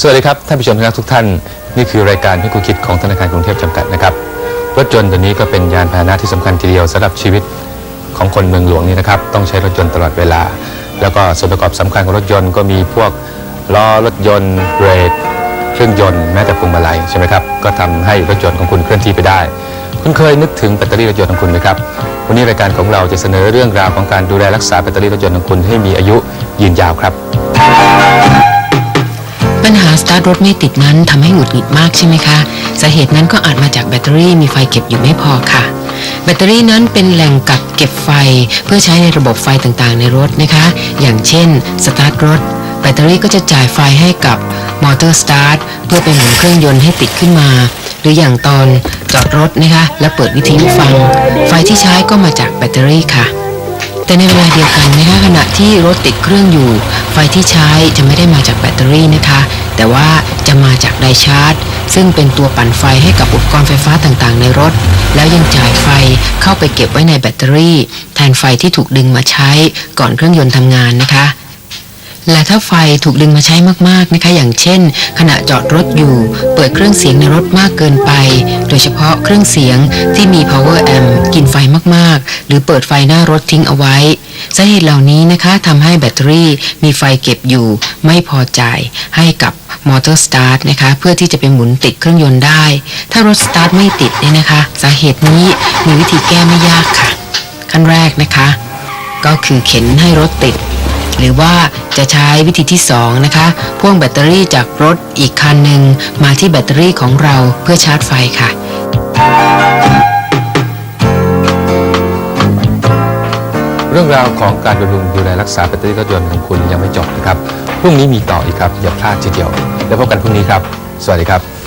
สวัสดีครับท่านผู้ชมทุกท่าน นี่คือรายการให้คุคิดของธนาคารกรุงเทพจำกัดนะครับรถยนต์ตัวนี้ก็เป็นยานพาหนะที่สำคัญทีเดียวสำหรับชีวิตของคนเมืองหลวงนี่นะครับต้องใช้รถยนต์ตลอดเวลา แล้วก็ส่วนประกอบสำคัญของรถยนต์ก็มีพวกล้อรถยนต์เบรกเครื่องยนต์แม้แต่พวงมาลัยใช่ไหมครับก็ทำให้รถยนต์ของคุณเคลื่อนที่ไปได้ คุณเคยนึกถึงแบตเตอรี่รถยนต์ของคุณไหมครับวันนี้รายการของเราจะเสนอเรื่องราวของการดูแลรักษาแบตเตอรี่รถยนต์ของคุณให้มีอายุยืนยาวครับ ปัญหาสตาร์ทรถไม่ติดนั้นทำให้หงุดหงิดมากใช่ไหมคะสาเหตุนั้นก็อาจมาจากแบตเตอรี่มีไฟเก็บอยู่ไม่พอค่ะ แบตเตอรี่นั้นเป็นแหล่งกักเก็บไฟเพื่อใช้ในระบบไฟต่างๆ ในรถนะคะ อย่างเช่นสตาร์ทรถแบตเตอรี่ก็จะจ่ายไฟให้กับมอเตอร์สตาร์ทเพื่อเป็นหมุนเครื่องยนต์ให้ติดขึ้นมา หรืออย่างตอนจอดรถนะคะ และเปิดวิทยุฟัง ไฟที่ใช้ก็มาจากแบตเตอรี่ค่ะ แต่ในเวลาเดียวกันนะคะขณะที่รถติดเครื่องอยู่ ไฟที่ใช้จะไม่ได้มาจากแบตเตอรี่นะคะ แต่ว่าจะมาจากไดชาร์จ ซึ่งเป็นตัวปั่นไฟให้กับอุปกรณ์ไฟฟ้าต่างๆ ในรถ แล้วยังจ่ายไฟเข้าไปเก็บไว้ในแบตเตอรี่ แทนไฟที่ถูกดึงมาใช้ก่อนเครื่องยนต์ทำงานนะคะและถ้าไฟถูกดึงมาใช้มากๆนะคะ อย่างเช่น ขณะจอดรถอยู่ เปิดเครื่องเสียงในรถมากเกินไป โดยเฉพาะเครื่องเสียงที่มี power amp กินไฟมากๆ หรือเปิดไฟหน้ารถทิ้งเอาไว้สาเหตุเหล่านี้นะคะทำให้แบตเตอรี่มีไฟเก็บอยู่ ไม่พอจ่ายให้กับมอเตอร์สตาร์ทนะคะ เพื่อที่จะไปหมุนติดเครื่องยนต์ได้ ถ้ารถสตาร์ทไม่ติดเนี่ยนะคะ สาเหตุนี้มีวิธีแก้ไม่ยากค่ะ ขั้นแรกนะคะ ก็คือเข็นให้รถติด หรือว่าจะใช้วิธีที่ 2 นะคะ พ่วงแบตเตอรี่จากรถอีกคันหนึ่งมาที่แบตเตอรี่ของเราเพื่อชาร์จไฟค่ะ เรื่องราวของการบำรุงดูแลรักษาแบตเตอรี่รถยนต์ของคุณยังไม่จบนะครับพรุ่งนี้มีต่ออีกครับอย่าพลาดทีเดียว แล้วพบกันพรุ่งนี้ครับ สวัสดีครับ